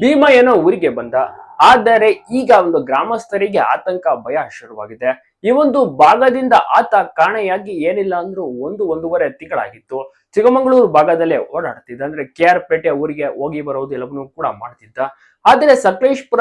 ಭೀಮ ಏನೋ ಊರಿಗೆ ಬಂದ. ಆದರೆ ಈಗ ಒಂದು ಗ್ರಾಮಸ್ಥರಿಗೆ ಆತಂಕ, ಭಯ ಶುರುವಾಗಿದೆ. ಈ ಒಂದು ಭಾಗದಿಂದ ಆತ ಕಾಣೆಯಾಗಿ ಏನಿಲ್ಲ ಅಂದ್ರೂ ಒಂದು ಒಂದೂವರೆ ತಿಂಗಳಾಗಿತ್ತು. ಚಿಕ್ಕಮಗಳೂರು ಭಾಗದಲ್ಲೇ ಓಡಾಡ್ತಿದ್ದ. ಅಂದ್ರೆ ಕೆ ಆರ್ ಪೇಟೆ ಊರಿಗೆ ಹೋಗಿ ಬರೋದು ಎಲ್ಲವನ್ನೂ ಕೂಡ ಮಾಡ್ತಿದ್ದ. ಆದರೆ ಸಕಲೇಶ್ಪುರ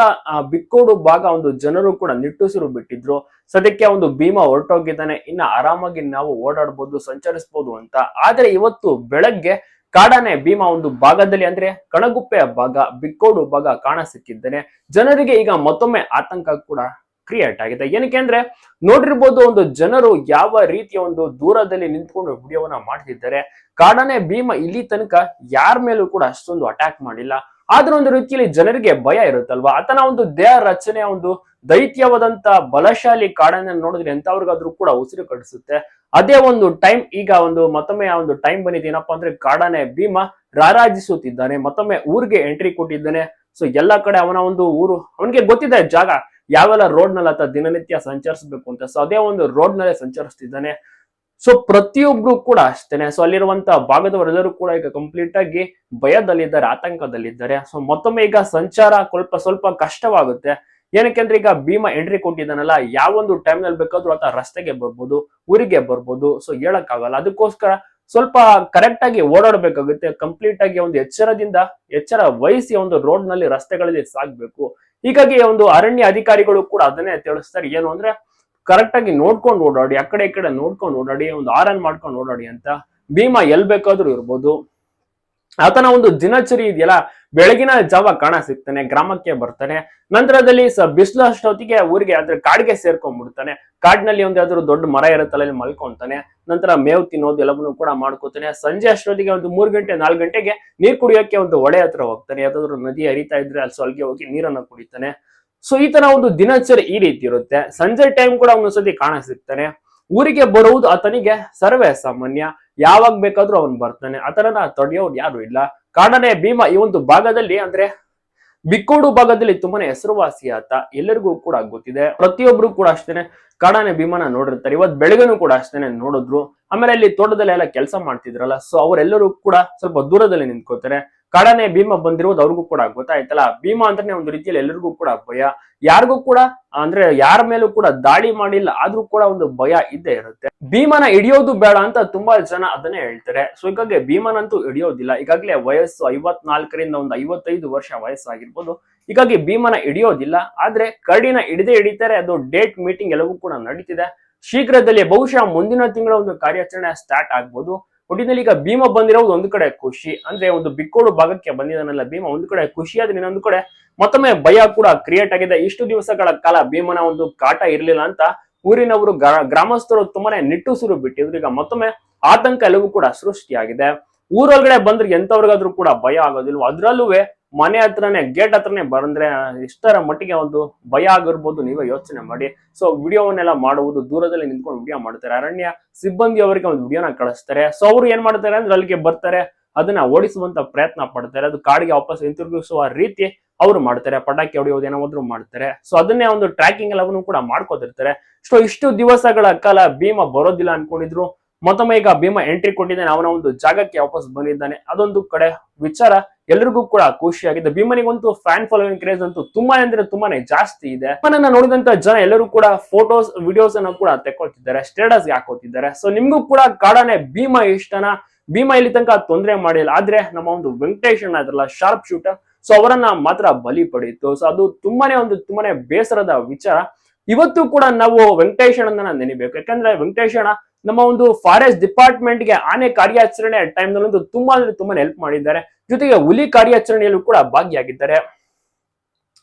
ಬಿಕ್ಕೋಡು ಭಾಗ ಒಂದು ಜನರು ಕೂಡ ನಿಟ್ಟುಸಿರು ಬಿಟ್ಟಿದ್ರು. ಸದ್ಯಕ್ಕೆ ಒಂದು ಭೀಮ ಹೊರಟೋಗಿದ್ದಾನೆ. ಇನ್ನ ಆರಾಮಾಗಿ ನಾವು ಓಡಾಡ್ಬೋದು ಸಂಚರಿಸಬಹುದು ಅಂತ. ಆದ್ರೆ ಇವತ್ತು ಬೆಳಗ್ಗೆ ಕಾಡಾನೆ ಭೀಮ ಒಂದು ಭಾಗದಲ್ಲಿ ಅಂದ್ರೆ ಕಣಗುಪ್ಪೆಯ ಭಾಗ, ಬಿಕ್ಕೋಡು ಭಾಗ ಕಾಣ ಸಿಕ್ಕಿದ್ದಾನೆ ಜನರಿಗೆ ಈಗ ಮತ್ತೊಮ್ಮೆ ಆತಂಕ ಕೂಡ ಕ್ರಿಯೇಟ್ ಆಗಿದೆ. ಏನಕ್ಕೆ ಅಂದ್ರೆ ನೋಡಿರ್ಬೋದು ಒಂದು ಜನರು ಯಾವ ರೀತಿಯ ಒಂದು ದೂರದಲ್ಲಿ ನಿಂತ್ಕೊಂಡು ವಿಡಿಯೋವನ್ನ ಮಾಡ್ತಿದ್ದಾರೆ. ಕಾಡಾನೆ ಭೀಮ ಇಲ್ಲಿ ತನಕ ಯಾರ ಮೇಲೂ ಕೂಡ ಅಷ್ಟೊಂದು ಅಟ್ಯಾಕ್ ಮಾಡಿಲ್ಲ. ಆದ್ರೆ ಒಂದು ರೀತಿಯಲ್ಲಿ ಜನರಿಗೆ ಭಯ ಇರುತ್ತಲ್ವಾ? ಆತನ ಒಂದು ದೇಹ ರಚನೆಯ ಒಂದು ದೈತ್ಯವಾದಂತ ಬಲಶಾಲಿ ಕಾಡನ್ನ ನೋಡಿದ್ರೆ ಎಂತವ್ರಿಗಾದ್ರೂ ಕೂಡ ಉಸಿರು ಕಟ್ಟಿಸುತ್ತೆ. ಅದೇ ಒಂದು ಟೈಮ್, ಈಗ ಒಂದು ಮತ್ತೊಮ್ಮೆ ಆ ಒಂದು ಟೈಮ್ ಬಂದಿದೆ ಅಂದ್ರೆ ಕಾಡನೆ ಭೀಮ ರಾರಾಜಿಸುತ್ತಿದ್ದಾನೆ. ಮತ್ತೊಮ್ಮೆ ಊರಿಗೆ ಎಂಟ್ರಿ ಕೊಟ್ಟಿದ್ದಾನೆ. ಸೊ ಎಲ್ಲ ಕಡೆ ಅವನ ಒಂದು ಊರು, ಅವನಿಗೆ ಗೊತ್ತಿದೆ ಜಾಗ. ಯಾವೆಲ್ಲ ರೋಡ್ನಲ್ಲಿ ಆತ ದಿನನಿತ್ಯ ಸಂಚರಿಸಬೇಕು ಅಂತ. ಸೊ ಅದೇ ಒಂದು ರೋಡ್ ನಲ್ಲೇ ಸಂಚರಿಸ್ತಿದ್ದಾನೆ. ಸೊ ಪ್ರತಿಯೊಬ್ರು ಕೂಡ ಅಷ್ಟೇನೆ. ಸೊ ಅಲ್ಲಿರುವಂತ ಭಾಗದವರೆಲ್ಲರೂ ಕೂಡ ಈಗ ಕಂಪ್ಲೀಟ್ ಆಗಿ ಭಯದಲ್ಲಿದ್ದಾರೆ, ಆತಂಕದಲ್ಲಿದ್ದಾರೆ. ಸೊ ಮತ್ತೊಮ್ಮೆ ಈಗ ಸಂಚಾರ ಸ್ವಲ್ಪ ಸ್ವಲ್ಪ ಕಷ್ಟವಾಗುತ್ತೆ. ಏನಕ್ಕೆ ಅಂದ್ರೆ ಈಗ ಭೀಮ ಎಂಟ್ರಿ ಕೊಟ್ಟಿದ್ದಾನಲ್ಲ, ಯಾವೊಂದು ಟೈಮ್ನಲ್ಲಿ ಬೇಕಾದ್ರೂ ಆತ ರಸ್ತೆಗೆ ಬರ್ಬೋದು, ಊರಿಗೆ ಬರ್ಬೋದು. ಸೊ ಹೇಳಕ್ಕಾಗಲ್ಲ. ಅದಕ್ಕೋಸ್ಕರ ಸ್ವಲ್ಪ ಕರೆಕ್ಟ್ ಆಗಿ ಓಡಾಡಬೇಕಾಗುತ್ತೆ. ಕಂಪ್ಲೀಟ್ ಆಗಿ ಒಂದು ಎಚ್ಚರದಿಂದ, ಎಚ್ಚರ ವಹಿಸಿ ಒಂದು ರೋಡ್ನಲ್ಲಿ ರಸ್ತೆಗಳಲ್ಲಿ ಸಾಗ್ಬೇಕು. ಹೀಗಾಗಿ ಒಂದು ಅರಣ್ಯ ಅಧಿಕಾರಿಗಳು ಕೂಡ ಅದನ್ನೇ ತಿಳಿಸ್ತಾರೆ. ಏನು ಅಂದ್ರೆ ಕರೆಕ್ಟ್ ಆಗಿ ನೋಡ್ಕೊಂಡು ಓಡಾಡಿ, ಆ ಕಡೆ ಈ ಕಡೆ ನೋಡ್ಕೊಂಡು ಓಡಾಡಿ, ಒಂದು ಆರನ್ ಮಾಡ್ಕೊಂಡು ಓಡಾಡಿ ಅಂತ ಭೀಮಾ ಎಲ್ ಬೇಕಾದ್ರೂ ಇರ್ಬೋದು. ಆತನ ಒಂದು ದಿನಚರಿ ಇದೆಯಲ್ಲ? ಬೆಳಗಿನ ಜಾವ ಕಾಣ ಸಿಗ್ತಾನೆ, ಗ್ರಾಮಕ್ಕೆ ಬರ್ತಾನೆ. ನಂತರದಲ್ಲಿ ಸ ಬಿಸಿಲು ಅಷ್ಟೊತ್ತಿಗೆ ಊರಿಗೆ ಅಂದ್ರೆ ಕಾಡಿಗೆ ಸೇರ್ಕೊಂಡ್ಬಿಡ್ತಾನೆ. ಕಾಡಿನಲ್ಲಿ ಒಂದು ಯಾವ್ದಾದ್ರು ದೊಡ್ಡ ಮರ ಇರುತ್ತಲ್ಲ ಅಲ್ಲಿ ಮಲ್ಕೊಂತಾನೆ. ನಂತರ ಮೇವು ತಿನ್ನೋದು ಎಲ್ಲವನ್ನೂ ಕೂಡ ಮಾಡ್ಕೋತಾನೆ. ಸಂಜೆ ಅಷ್ಟೊತ್ತಿಗೆ ಒಂದು ಮೂರ್ ಗಂಟೆ, ನಾಲ್ಕು ಗಂಟೆಗೆ ನೀರ್ ಕುಡಿಯೋಕೆ ಒಂದು ಹೊಳೆ ಹತ್ರ ಹೋಗ್ತಾನೆ. ಯಾವ್ದಾದ್ರು ನದಿ ಹರಿತಾ ಇದ್ರೆ ಅಲ್ಲಿ ಸೊಲ್ಗೆ ಹೋಗಿ ನೀರನ್ನ ಕುಡಿತಾನೆ. ಸೊ ಈ ತರ ಒಂದು ದಿನಚರಿ ಈ ರೀತಿ ಇರುತ್ತೆ. ಸಂಜೆ ಟೈಮ್ ಕೂಡ ಒಂದೊಂದ್ಸತಿ ಕಾಣ ಸಿಗ್ತಾನೆ. ಊರಿಗೆ ಬರುವುದು ಆತನಿಗೆ ಸರ್ವೇ ಸಾಮಾನ್ಯ. ಯಾವಾಗ ಬೇಕಾದ್ರೂ ಅವನ್ ಬರ್ತಾನೆ. ಆತನನ್ನ ತಡೆಯೋರು ಯಾರು ಇಲ್ಲ. ಕಾಡನೆ ಭೀಮ ಈ ಒಂದು ಭಾಗದಲ್ಲಿ ಅಂದ್ರೆ ಬಿಕ್ಕೋಡು ಭಾಗದಲ್ಲಿ ತುಂಬಾನೇ ಹೆಸರುವಾಸಿ ಆತ. ಎಲ್ಲರಿಗೂ ಕೂಡ ಗೊತ್ತಿದೆ. ಪ್ರತಿಯೊಬ್ರು ಕೂಡ ಅಷ್ಟೇನೆ ಕಾಡಾನೆ ಭೀಮನ ನೋಡಿರ್ತಾರೆ. ಇವತ್ ಬೆಳಗ್ಗೆನೂ ಕೂಡ ಅಷ್ಟೇನೆ ನೋಡಿದ್ರು. ಆಮೇಲೆ ಅಲ್ಲಿ ತೋಟದಲ್ಲಿ ಎಲ್ಲ ಕೆಲಸ ಮಾಡ್ತಿದ್ರಲ್ಲ. ಸೊ ಅವರೆಲ್ಲರೂ ಕೂಡ ಸ್ವಲ್ಪ ದೂರದಲ್ಲಿ ನಿಂತ್ಕೋತಾರೆ. ಕಾಡಾನೆ ಭೀಮ ಬಂದಿರೋದು ಅವ್ರಿಗೂ ಕೂಡ ಗೊತ್ತಾಯ್ತಲ್ಲ. ಭೀಮ ಅಂದ್ರೆ ಒಂದು ರೀತಿಯಲ್ಲಿ ಎಲ್ಲರಿಗೂ ಕೂಡ ಭಯ. ಯಾರಿಗೂ ಕೂಡ, ಅಂದ್ರೆ ಯಾರ ಮೇಲೂ ಕೂಡ ದಾಳಿ ಮಾಡಿಲ್ಲ, ಆದ್ರೂ ಕೂಡ ಒಂದು ಭಯ ಇದ್ದೇ ಇರುತ್ತೆ. ಭೀಮನ ಹಿಡಿಯೋದು ಬೇಡ ಅಂತ ತುಂಬಾ ಜನ ಅದನ್ನೇ ಹೇಳ್ತಾರೆ. ಸೊ ಹೀಗಾಗಿ ಭೀಮನಂತೂ ಹಿಡಿಯೋದಿಲ್ಲ. ಈಗಾಗಲೇ ವಯಸ್ಸು ಐವತ್ನಾಲ್ಕರಿಂದ ಒಂದು ಐವತ್ತೈದು ವರ್ಷ ವಯಸ್ಸಾಗಿರ್ಬೋದು. ಹೀಗಾಗಿ ಭೀಮನ ಹಿಡಿಯೋದಿಲ್ಲ. ಆದ್ರೆ ಕರಡಿನ ಹಿಡಿದೇ ಹಿಡಿತಾರೆ. ಅದು ಡೇಟ್ ಮೀಟಿಂಗ್ ಎಲ್ಲವೂ ಕೂಡ ನಡೀತಿದೆ. ಶೀಘ್ರದಲ್ಲಿ ಬಹುಶಃ ಮುಂದಿನ ತಿಂಗಳ ಒಂದು ಕಾರ್ಯಾಚರಣೆ ಸ್ಟಾರ್ಟ್ ಆಗ್ಬೋದು. ಒಟ್ಟಿನಲ್ಲಿ ಈಗ ಭೀಮ ಬಂದಿರೋದು ಒಂದು ಕಡೆ ಖುಷಿ, ಅಂದ್ರೆ ಒಂದು ಬಿಕ್ಕೋಡು ಭಾಗಕ್ಕೆ ಬಂದಿದ್ದಾನಲ್ಲ ಭೀಮ, ಒಂದು ಕಡೆ ಖುಷಿ ಆದ್ರೆ ಇನ್ನೊಂದು ಕಡೆ ಮತ್ತೊಮ್ಮೆ ಭಯ ಕೂಡ ಕ್ರಿಯೇಟ್ ಆಗಿದೆ. ಇಷ್ಟು ದಿವಸಗಳ ಕಾಲ ಭೀಮನ ಒಂದು ಕಾಟ ಇರಲಿಲ್ಲ ಅಂತ ಊರಿನವರು ಗ್ರಾಮಸ್ಥರು ತುಂಬಾನೇ ನಿಟ್ಟುಸಿರು ಬಿಟ್ಟಿದ್ರು. ಈಗ ಮತ್ತೊಮ್ಮೆ ಆತಂಕ ಎಲ್ಲವೂ ಕೂಡ ಸೃಷ್ಟಿಯಾಗಿದೆ. ಊರೊಳಗಡೆ ಬಂದ್ರೆ ಎಂತವ್ರಿಗಾದ್ರೂ ಕೂಡ ಭಯ ಆಗೋದಿಲ್ವ? ಅದ್ರಲ್ಲೂ ಮನೆ ಹತ್ರನೇ ಗೇಟ್ ಹತ್ರನೇ ಬಂದ್ರೆ ಇಷ್ಟರ ಮಟ್ಟಿಗೆ ಒಂದು ಭಯ ಆಗಿರ್ಬೋದು ನೀವೇ ಯೋಚನೆ ಮಾಡಿ. ಸೊ ವಿಡಿಯೋವನ್ನೆಲ್ಲ ಮಾಡುವುದು ದೂರದಲ್ಲಿ ನಿಂತ್ಕೊಂಡು ವಿಡಿಯೋ ಮಾಡ್ತಾರೆ. ಅರಣ್ಯ ಸಿಬ್ಬಂದಿ ಅವರಿಗೆ ಒಂದು ವಿಡಿಯೋನ ಕಳಿಸ್ತಾರೆ. ಸೊ ಅವ್ರು ಏನ್ ಮಾಡ್ತಾರೆ ಅಂದ್ರೆ ಅಲ್ಲಿಗೆ ಬರ್ತಾರೆ. ಅದನ್ನ ಓಡಿಸುವಂತ ಪ್ರಯತ್ನ ಪಡ್ತಾರೆ. ಅದು ಕಾಡಿಗೆ ವಾಪಸ್ ಹಿಂತಿರುಗಿಸುವ ರೀತಿ ಅವರು ಮಾಡ್ತಾರೆ. ಪಟಾಕಿ ಹೊಡೆಯೋದು ಏನಾದ್ರು ಮಾಡ್ತಾರೆ. ಸೊ ಅದನ್ನೇ ಒಂದು ಟ್ರ್ಯಾಕಿಂಗ್ ಎಲ್ಲವನ್ನು ಕೂಡ ಮಾಡ್ಕೋತಿರ್ತಾರೆ. ಸೊ ಇಷ್ಟು ದಿವಸಗಳ ಕಾಲ ಭೀಮ ಬರೋದಿಲ್ಲ ಅನ್ಕೊಂಡಿದ್ರು. ಮತ್ತೊಮ್ಮೆ ಈಗ ಭೀಮ ಎಂಟ್ರಿ ಕೊಟ್ಟಿದ್ದಾನೆ. ಅವನ ಒಂದು ಜಾಗಕ್ಕೆ ವಾಪಸ್ ಬಂದಿದ್ದಾನೆ. ಅದೊಂದು ಕಡೆ ವಿಚಾರ ಎಲ್ರಿಗೂ ಕೂಡ ಖುಷಿಯಾಗಿದೆ. ಭೀಮನಿಗಂತೂ ಫ್ಯಾನ್ ಫಾಲೋವಿಂಗ್ ಕ್ರೇಜ್ ಅಂತೂ ತುಂಬಾ ಅಂದ್ರೆ ತುಂಬಾನೇ ಜಾಸ್ತಿ ಇದೆ. ಭೀಮನನ್ನ ನೋಡಿದಂತ ಜನ ಎಲ್ಲರೂ ಕೂಡ ಫೋಟೋಸ್ ವಿಡಿಯೋಸ್ ಅನ್ನ ಕೂಡ ತೆಕ್ಕೊಳ್ತಿದ್ದಾರೆ. ಸ್ಟೇಟಸ್ ಹಾಕೋತಿದ್ದಾರೆ. ಸೊ ನಿಮ್ಗೂ ಕೂಡ ಕಾಡಾನೆ ಭೀಮ ಇಷ್ಟನ? ಭೀಮ ಇಲ್ಲಿ ತನಕ ತೊಂದರೆ ಮಾಡಿಲ್ಲ. ಆದ್ರೆ ನಮ್ಮ ಒಂದು ವೆಂಕಟೇಶ್ ಅದ್ರಲ್ಲ ಶಾರ್ಪ್ ಶೂಟರ್ ಸೊ ಅವರನ್ನ ಮಾತ್ರ ಬಲಿ ಪಡೆಯಿತು. ಸೊ ಅದು ತುಂಬಾನೇ ಒಂದು ತುಂಬಾನೇ ಬೇಸರದ ವಿಚಾರ. ಇವತ್ತು ಕೂಡ ನಾವು ವೆಂಕಟೇಶ್ ಅಣ್ಣನ ನೆನಿಬೇಕು. ಯಾಕಂದ್ರೆ ವೆಂಕಟೇಶ್ ಅಣ್ಣ ನಮ್ಮ ಒಂದು ಫಾರೆಸ್ಟ್ ಡಿಪಾರ್ಟ್ಮೆಂಟ್ಗೆ ಆನೆ ಕಾರ್ಯಾಚರಣೆ ಟೈಮ್ನಲ್ಲಿ ತುಂಬಾ ಅಂದ್ರೆ ತುಂಬಾ ಹೆಲ್ಪ್ ಮಾಡಿದ್ದಾರೆ. ಜೊತೆಗೆ ಹುಲಿ ಕಾರ್ಯಾಚರಣೆಯಲ್ಲೂ ಕೂಡ ಭಾಗಿಯಾಗಿದ್ದಾರೆ.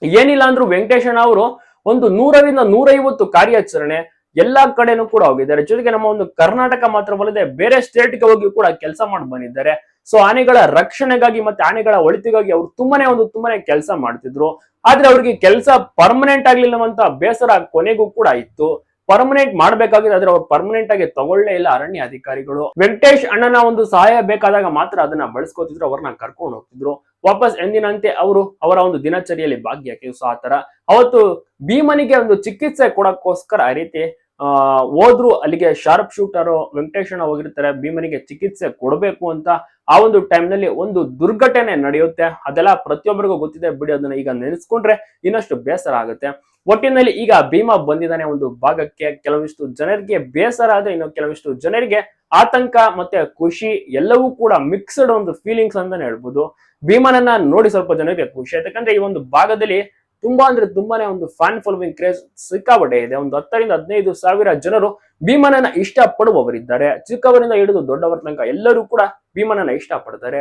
ಏನಿಲ್ಲ ಅಂದ್ರೂ ವೆಂಕಟೇಶಣ್ಣ ಅವರು ಒಂದು ನೂರರಿಂದ ನೂರೈವತ್ತು ಕಾರ್ಯಾಚರಣೆ ಎಲ್ಲಾ ಕಡೆನೂ ಕೂಡ ಹೋಗಿದ್ದಾರೆ. ಜೊತೆಗೆ ನಮ್ಮ ಒಂದು ಕರ್ನಾಟಕ ಮಾತ್ರವಲ್ಲದೆ ಬೇರೆ ಸ್ಟೇಟ್ಗೆ ಹೋಗಿ ಕೂಡ ಕೆಲಸ ಮಾಡಿ ಬಂದಿದ್ದಾರೆ. ಸೊ ಆನೆಗಳ ರಕ್ಷಣೆಗಾಗಿ ಮತ್ತೆ ಆನೆಗಳ ಒಳಿತಿಗಾಗಿ ಅವ್ರು ತುಂಬಾನೇ ಒಂದು ತುಂಬಾನೇ ಕೆಲಸ ಮಾಡ್ತಿದ್ರು. ಆದ್ರೆ ಅವ್ರಿಗೆ ಕೆಲಸ ಪರ್ಮನೆಂಟ್ ಆಗ್ಲಿಲ್ಲವಂತ ಬೇಸರ ಕೊನೆಗೂ ಕೂಡ ಇತ್ತು. ಪರ್ಮನೆಂಟ್ ಮಾಡಬೇಕಾಗಿದೆ ಆದ್ರೆ ಅವ್ರು ಪರ್ಮನೆಂಟ್ ಆಗಿ ತಗೊಳ್ಳೇ ಇಲ್ಲ ಅರಣ್ಯ ಅಧಿಕಾರಿಗಳು. ವೆಂಕಟೇಶ್ ಅಣ್ಣನ ಒಂದು ಸಹಾಯ ಬೇಕಾದಾಗ ಮಾತ್ರ ಅದನ್ನ ಬಳಸ್ಕೊತಿದ್ರು, ಅವ್ರನ್ನ ಕರ್ಕೊಂಡು ಹೋಗ್ತಿದ್ರು. ವಾಪಸ್ ಎಂದಿನಂತೆ ಅವರು ಅವರ ಒಂದು ದಿನಚರಿಯಲ್ಲಿ ಭಾಗಿಯಾಗಿ ಸೊ ಆತರ. ಅವತ್ತು ಭೀಮನಿಗೆ ಒಂದು ಚಿಕಿತ್ಸೆ ಕೊಡಕ್ಕೋಸ್ಕರ ಆ ರೀತಿ ಹೋದ್ರು ಅಲ್ಲಿಗೆ ಶಾರ್ಪ್ ಶೂಟರ್ ವೆಂಕಟೇಶಣ್ಣ ಹೋಗಿರ್ತಾರೆ, ಭೀಮನಿಗೆ ಚಿಕಿತ್ಸೆ ಕೊಡಬೇಕು ಅಂತ ಆ ಒಂದು ಟೈಮ್ನಲ್ಲಿ ನಲ್ಲಿ ಒಂದು ದುರ್ಘಟನೆ ನಡೆಯುತ್ತೆ. ಅದೆಲ್ಲ ಪ್ರತಿಯೊಬ್ಬರಿಗೂ ಗೊತ್ತಿದೆ. ಬಿಡಿ ಅದನ್ನ ಈಗ ನೆನೆಸ್ಕೊಂಡ್ರೆ ಇನ್ನಷ್ಟು ಬೇಸರ ಆಗುತ್ತೆ. ಒಟ್ಟಿನಲ್ಲಿ ಈಗ ಭೀಮ ಬಂದಿದ್ದಾನೆ ಒಂದು ಭಾಗಕ್ಕೆ. ಕೆಲವಿಷ್ಟು ಜನರಿಗೆ ಬೇಸರ ಆದ್ರೆ ಇನ್ನು ಕೆಲವಿಷ್ಟು ಜನರಿಗೆ ಆತಂಕ ಮತ್ತೆ ಖುಷಿ ಎಲ್ಲವೂ ಕೂಡ ಮಿಕ್ಸ್ಡ್ ಒಂದು ಫೀಲಿಂಗ್ಸ್ ಅಂತಾನೆ ಹೇಳ್ಬೋದು. ಭೀಮನನ್ನ ನೋಡಿ ಸ್ವಲ್ಪ ಜನರಿಗೆ ಖುಷಿ ಯಾಕಂದ್ರೆ ಈ ಒಂದು ಭಾಗದಲ್ಲಿ ತುಂಬಾ ಅಂದ್ರೆ ತುಂಬಾನೇ ಒಂದು ಫ್ಯಾನ್ ಫಾಲೋವಿಂಗ್ ಕ್ರೇಜ್ ಸಿಕ್ಕಾಪಟ್ಟೆ ಇದೆ. ಒಂದು ಹತ್ತರಿಂದ ಹದಿನೈದು ಸಾವಿರ ಜನರು ಭೀಮನನ್ನ ಇಷ್ಟಪಡುವವರಿದ್ದಾರೆ. ಚಿಕ್ಕವರಿಂದ ಹಿಡಿದು ದೊಡ್ಡವರ ತನಕ ಎಲ್ಲರೂ ಕೂಡ ಭೀಮನನ್ನ ಇಷ್ಟ ಪಡ್ತಾರೆ